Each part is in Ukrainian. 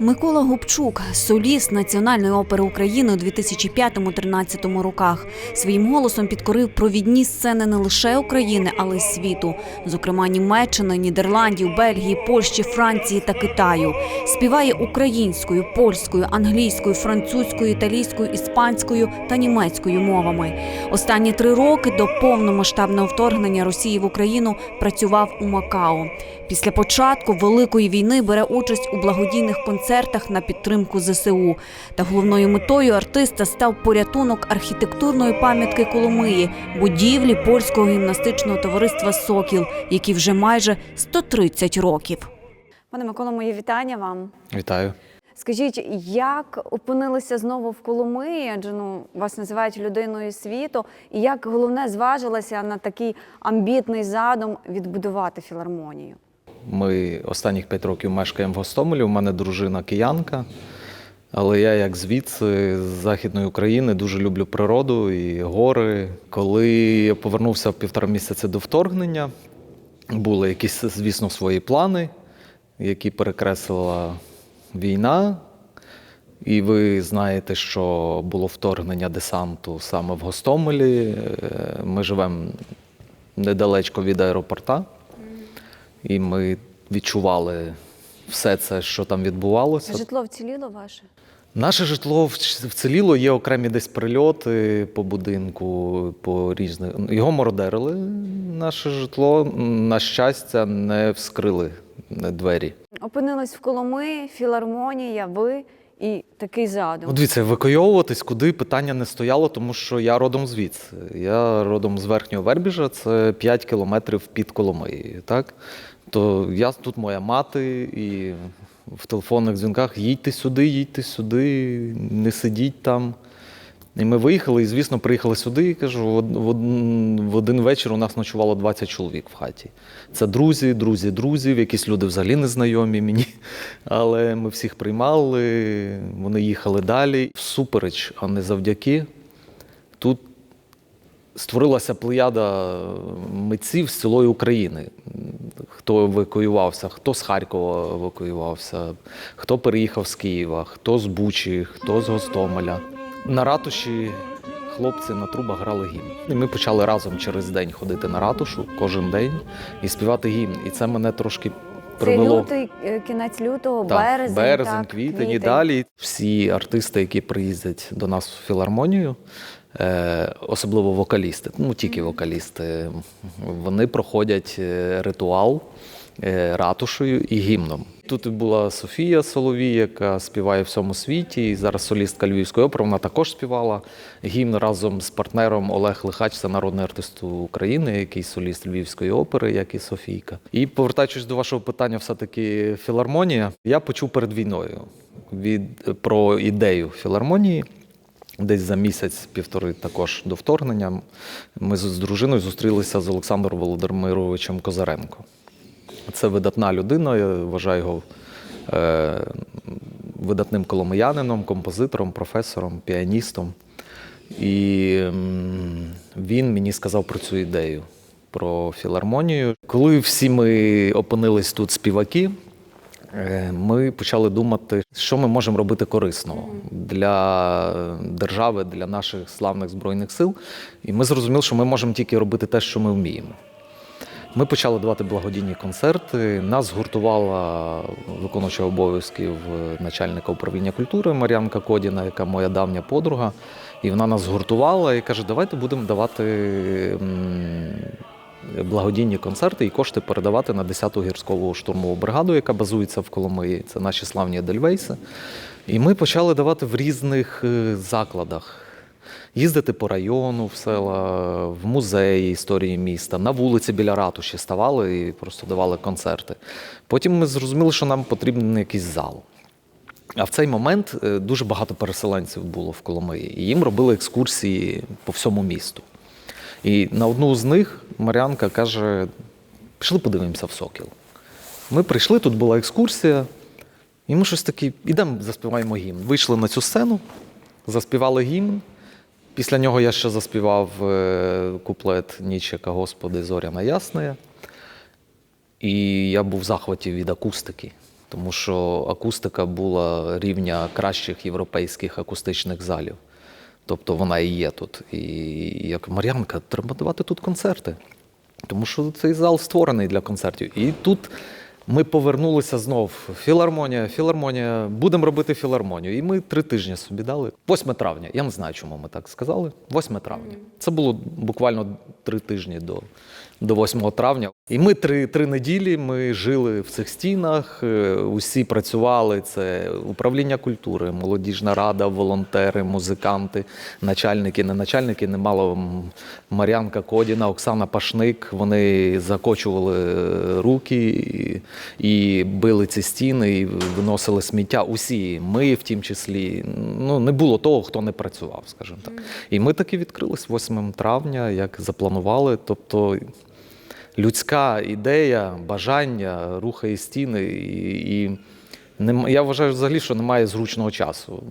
Микола Губчук, соліст Національної опери України у 2005-13 роках, своїм голосом підкорив провідні сцени не лише України, але й світу, зокрема Німеччини, Нідерландів, Бельгії, Польщі, Франції та Китаю. Співає українською, польською, англійською, французькою, італійською, іспанською та німецькою мовами. Останні три роки до повномасштабного вторгнення Росії в Україну працював у Макао. Після початку великої війни бере участь у благодійних концертах на підтримку ЗСУ. Та головною метою артиста став порятунок архітектурної пам'ятки Коломиї, будівлі польського гімнастичного товариства Сокіл, які вже майже 130 років. Пане Микола, мої вітання вам. Вітаю. Скажіть, як опинилися знову в Коломиї, адже ну вас називають людиною світу, і як головне зважилася на такий амбітний задум відбудувати філармонію? Ми останніх п'ять років мешкаємо в Гостомелі. У мене дружина киянка. Але я, як звідси, з Західної України, дуже люблю природу і гори. Коли я повернувся півтора місяця до вторгнення, були якісь, звісно, свої плани, які перекреслила війна. І ви знаєте, що було вторгнення десанту саме в Гостомелі. Е, Ми живемо недалечко від аеропорта. І ми відчували все це, що там відбувалося. Житло вціліло ваше? Наше житло вціліло, є окремі десь прильоти по будинку, по різних. Його мородерили. Наше житло, на щастя, не вскрили двері. Опинились в Коломиї, філармонія, ви і такий задум. Ну, дивіться, евакуйовуватись куди питання не стояло, тому що я родом звідси. Я родом з верхнього Вербіжа, це 5 кілометрів під Коломиєю. Так? То я тут моя мати, і в телефонних дзвінках їдьте сюди, їдьте сюди, не сидіть там. І ми виїхали, і, звісно, приїхали сюди і кажу, в, од- в, од- в один вечір у нас ночувало 20 чоловік в хаті. Це друзі, друзі, друзів, якісь люди взагалі незнайомі мені. Але ми всіх приймали, вони їхали далі. Всупереч, а не завдяки. Тут створилася плеяда митців з цілої України. Хто евакуювався, хто з Харкова евакуювався, хто переїхав з Києва, хто з Бучі, хто з Гостомеля. На ратуші хлопці на трубах грали гімн. І ми почали разом через день ходити на ратушу кожен день і співати гімн. І це мене трошки Це лютий, е, кінець лютого, Так, березень, березень, так, квітень і далі. Всі артисти, які приїздять до нас в філармонію, особливо вокалісти, ну тільки вокалісти, вони проходять е, ритуал е, ратушею і гімном. Тут була Софія Соловій, яка співає в всьому світі. І зараз солістка Львівської опери. Вона також співала гімн разом з партнером Олег Лихач, це народний артист України, який соліст Львівської опери, як і Софійка. І повертаючись до вашого питання, все-таки філармонія, я почув перед війною від про ідею філармонії. Десь за місяць-півтори також до вторгнення ми з дружиною зустрілися з Олександром Володимировичем Козаренко. Це видатна людина, я вважаю його е, видатним коломиянином, композитором, професором, піаністом. І він мені сказав про цю ідею, про філармонію. Коли всі ми опинились тут співаки, ми почали думати, що ми можемо робити корисного для держави, для наших славних збройних сил. І ми зрозуміли, що ми можемо тільки робити те, що ми вміємо. Ми почали давати благодійні концерти. Нас згуртувала виконуюча обов'язків е, начальника управління культури Мар'янка Кодіна, яка моя давня подруга. І вона нас згуртувала і каже: давайте будемо давати благодійні концерти і кошти передавати на 10-ту гірськову штурмову бригаду, яка базується в Коломиї. Це наші славні Дельвейси. І ми почали давати в різних е, закладах. Їздити по району, в села, в музеї історії міста, на вулиці біля ратуші ставали і просто давали концерти. Потім ми зрозуміли, що нам потрібен якийсь зал. А в цей момент е, дуже багато переселенців було в Коломиї, і їм робили екскурсії по всьому місту. І на одну з них Мар'янка каже: пішли подивимося в Сокіл. Ми прийшли, тут була екскурсія, і ми щось таке, ідемо, заспіваємо гімн. Вийшли на цю сцену, заспівали гімн. Після нього я ще заспівав е, куплет Ніч, яка Господи, зоряна ясна. І я був в захваті від акустики. тому що акустика була рівня кращих європейських акустичних залів. Тобто вона і є тут. І як Мар'янка, треба давати тут концерти. Тому що цей зал створений для концертів. І тут ми повернулися знов. Філармонія, філармонія, будемо робити філармонію. І ми три тижні собі дали. 8 травня. Я не знаю, чому ми так сказали. 8 травня. Це було буквально три тижні до, до 8 травня. І ми три, три неділі ми жили в цих стінах, е, усі працювали. Це управління культури, молодіжна рада, волонтери, музиканти, начальники, не начальники, немало м, Мар'янка Кодіна, Оксана Пашник. Вони закочували е, руки і, і били ці стіни, і виносили сміття. Усі ми, в тім числі, ну не було того, хто не працював, скажімо так. І ми таки відкрились 8 травня, як запланували. Тобто людська ідея, бажання рухає стіни, і, і нем- я вважаю взагалі, що немає зручного часу.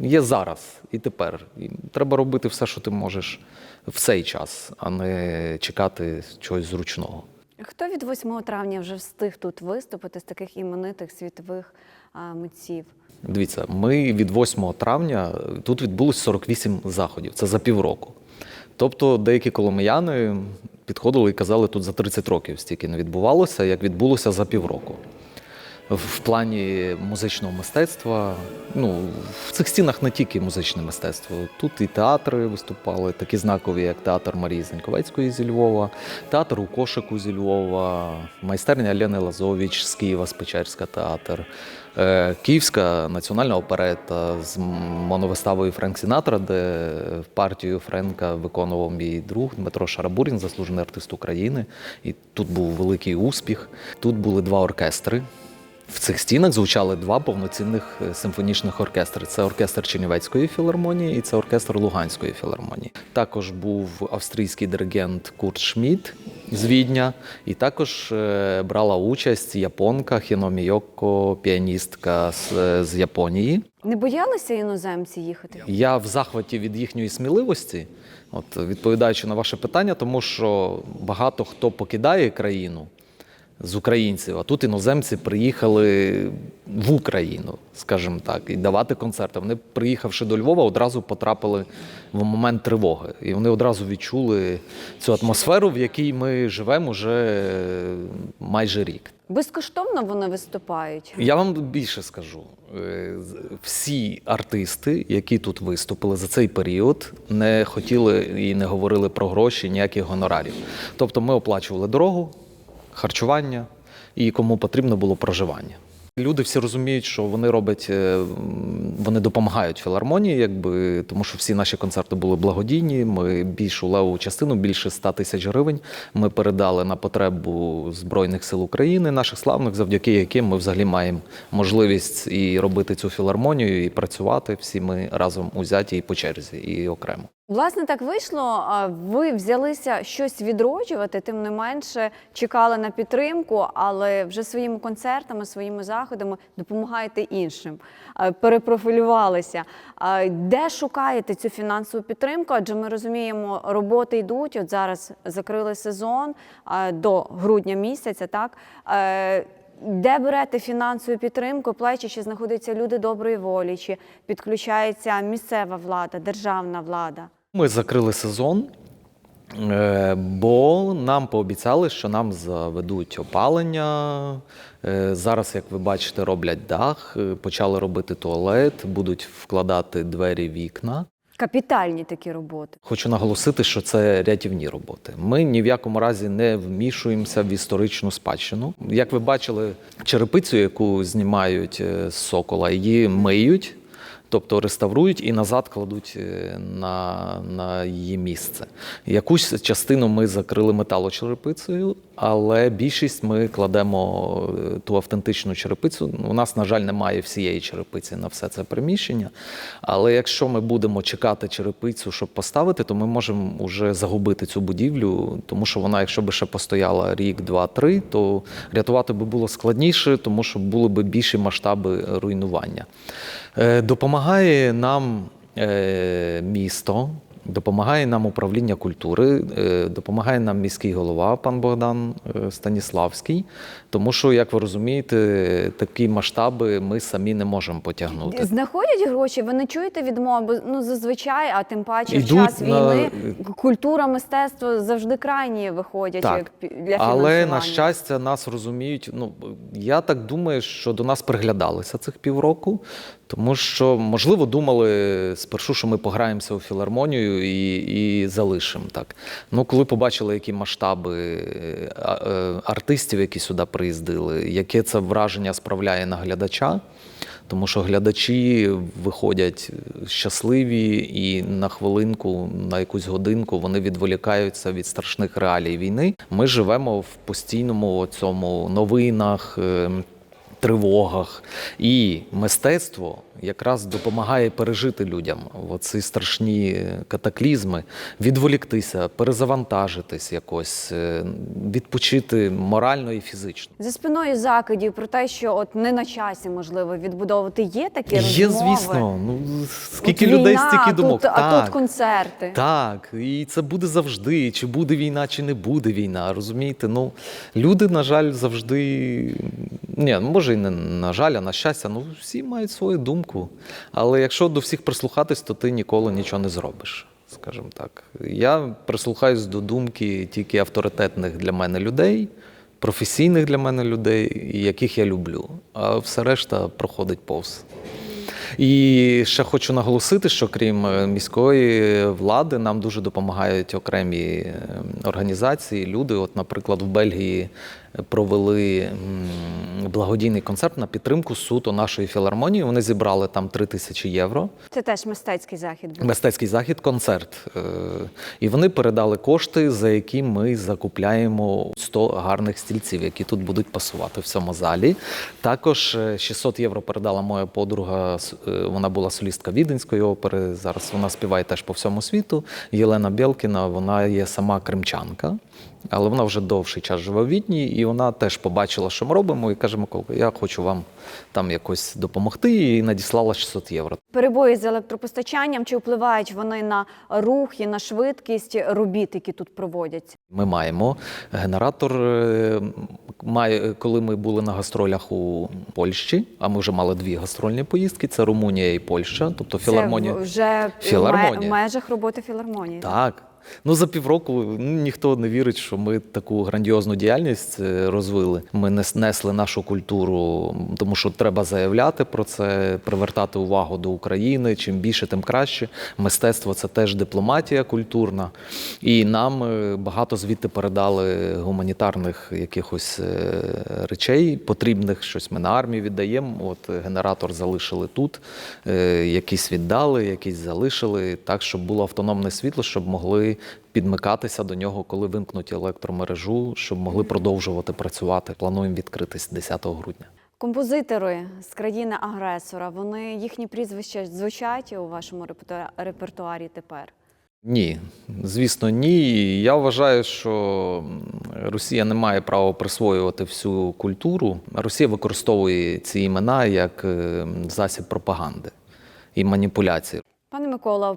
Є зараз і тепер. І треба робити все, що ти можеш в цей час, а не чекати чогось зручного. Хто від 8 травня вже встиг тут виступити з таких іменитих світових а, митців? Дивіться, ми від 8 травня тут відбулось 48 заходів. Це за півроку. Тобто деякі коломияни підходили і казали, тут за 30 років стільки не відбувалося, як відбулося за півроку. В- плані музичного мистецтва, ну, в цих стінах не тільки музичне мистецтво. Тут і театри виступали, такі знакові, як театр Марії Заньковецької зі Львова, театр у кошику зі Львова, майстерня Лени Лазович з Києва, Спечерська театр, е, Київська національна оперета з моновиставою Френк Сінатра, де партію Френка виконував мій друг Дмитро Шарабурін, заслужений артист України. І тут був великий успіх. Тут були два оркестри. В цих стінах звучали два повноцінних е, симфонічних оркестри. Це оркестр Чернівецької філармонії і це оркестр Луганської філармонії. Також був австрійський диригент Курт Шмідт з Відня, і також е, брала участь японка Хіно Мійоко, піаністка з, е, з Японії. Не боялися іноземці їхати? Я в захваті від їхньої сміливості, от відповідаючи на ваше питання, тому що багато хто покидає країну з українців, а тут іноземці приїхали в Україну, скажімо так, і давати концерти. Вони, приїхавши до Львова, одразу потрапили в момент тривоги. І вони одразу відчули цю атмосферу, в якій ми живемо вже майже рік. Безкоштовно вони виступають. Я вам більше скажу. Е, Всі артисти, які тут виступили за цей період, не хотіли і не говорили про гроші, ніяких гонорарів. Тобто ми оплачували дорогу, харчування і кому потрібно було проживання. Люди всі розуміють, що вони роблять, е, вони допомагають філармонії, якби тому, що всі наші концерти були благодійні. Ми більшу левову частину, більше 100 тисяч гривень. Ми передали на потребу Збройних сил України, наших славних, завдяки яким ми взагалі маємо можливість і робити цю філармонію, і працювати всі ми разом узяті і по черзі, і окремо. Власне, так вийшло. Ви взялися щось відроджувати, тим не менше чекали на підтримку, але вже своїми концертами, своїми заходами допомагаєте іншим. Перепрофілювалися. Де шукаєте цю фінансову підтримку? Адже ми розуміємо, роботи йдуть. От зараз закрили сезон до грудня місяця. Так Е, де берете фінансову підтримку, плечі, знаходяться люди доброї волі, чи підключається місцева влада, державна влада? Ми закрили сезон, е, бо нам пообіцяли, що нам заведуть опалення. Е, Зараз, як ви бачите, роблять дах, е, почали робити туалет, будуть вкладати двері, вікна. Капітальні такі роботи. Хочу наголосити, що це рятівні роботи. Ми ні в якому разі не вмішуємося в історичну спадщину. Як ви бачили, черепицю, яку знімають е, з сокола, її миють. Тобто реставрують і назад кладуть е, на, на її місце. Якусь частину ми закрили металочерепицею, але більшість ми кладемо е, ту автентичну черепицю. У нас, на жаль, немає всієї черепиці на все це приміщення. Але якщо ми будемо чекати черепицю, щоб поставити, то ми можемо вже загубити цю будівлю, тому що вона, якщо б ще постояла рік, два, три, то рятувати би було складніше, тому що були б більші масштаби руйнування. Е, Допомагає нам е, місто. Допомагає нам управління культури, е, допомагає нам міський голова пан Богдан е, Станіславський. Тому що, як ви розумієте, такі масштаби ми самі не можемо потягнути. Знаходять гроші, ви не чуєте відмови, ну зазвичай, а тим паче в Ідуть час на- війни культура, мистецтво завжди крайні виходять Так. як для Але на щастя, нас розуміють. Ну я так думаю, що до нас приглядалися цих півроку, тому що можливо думали спершу, що ми пограємося у філармонію і, і залишимо так. Ну коли побачили, які масштаби е, е, артистів, які сюди приїздили, яке це враження справляє на глядача. Тому що глядачі виходять щасливі і на хвилинку, на якусь годинку вони відволікаються від страшних реалій війни. Ми живемо в постійному цьому новинах. Е, Тривогах і мистецтво якраз допомагає пережити людям оці страшні катаклізми, відволіктися, перезавантажитись якось, е, відпочити морально і фізично. За спиною закидів про те, що от не на часі можливо відбудовувати. Є такі Є, розмови? звісно. Ну скільки От людей, війна, стільки тут- думок. А тут концерти. так, і це буде завжди. Чи буде війна, чи не буде війна. Розумієте? Ну люди, на жаль, завжди. Ні, ну, може, і не на жаль, а на щастя, ну всі мають свою думку. Але якщо до всіх прислухатись, то ти ніколи нічого не зробиш. Скажімо так. Я прислухаюсь до думки тільки авторитетних для мене людей, професійних для мене людей, яких я люблю. А все решта проходить повз. І ще хочу наголосити, що крім е, міської влади, нам дуже допомагають окремі е, організації, люди. От, наприклад, в Бельгії провели благодійний концерт на підтримку суто нашої філармонії. Вони зібрали там 3 тисячі євро. Це теж мистецький захід був. Мистецький захід, концерт. Е, І вони передали кошти, за які ми закупляємо 100 гарних стільців, які тут будуть пасувати в цьому залі. Також е, 600 євро передала моя подруга. е, Вона була солістка Віденської опери. Зараз вона співає теж по всьому світу. Єлена Бєлкіна, вона є сама кримчанка. Але вона вже довший час живе в Відні, і вона теж побачила, що ми робимо, і каже: Миколка, я хочу вам там якось допомогти. І надіслала 600 євро. Перебої з електропостачанням чи впливають вони на рух і на швидкість робіт, які тут проводяться? Ми маємо генератор. е, Має, коли ми були на гастролях у Польщі, а ми вже мали дві гастрольні поїздки: це Румунія і Польща, тобто філармонія. Це вже Філармонія. в межах роботи філармонії. Так. Ну за півроку ну, ніхто не вірить, що ми таку грандіозну діяльність е, розвили. Ми нес- несли нашу культуру, тому що треба заявляти про це, привертати увагу до України. Чим більше, тим краще. Мистецтво це теж дипломатія культурна. І нам е, багато звідти передали гуманітарних якихось е, речей, потрібних щось ми на армію віддаємо. От генератор залишили тут, якісь віддали, якісь залишили, так, щоб було автономне світло, щоб могли підмикатися до нього, коли вимкнуть електромережу, щоб могли продовжувати працювати. Плануємо відкритись 10 грудня. Композитори з країни агресора, вони їхні прізвища звучать у вашому репертуа- репертуарі тепер. Ні, звісно, ні. Я вважаю, що Росія не має права присвоювати всю культуру. Росія використовує ці імена як е, засіб пропаганди і маніпуляції. Пане Микола,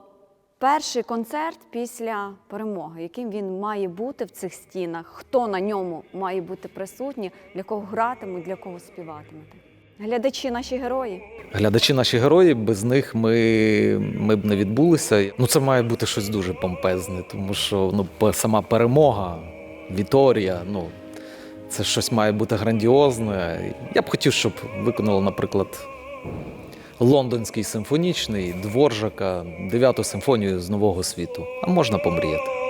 перший концерт після перемоги, яким він має бути в цих стінах? Хто на ньому має бути присутній, для кого гратимуть, для кого співатимете? Глядачі наші герої. Глядачі наші герої, без них ми, ми б не відбулися. Ну це має бути щось дуже помпезне, тому що ну, сама перемога, Віторія, ну це щось має бути грандіозне. Я б хотів, щоб виконали, наприклад, Лондонський симфонічний, Дворжака, дев'яту симфонію з нового світу. А можна помріяти.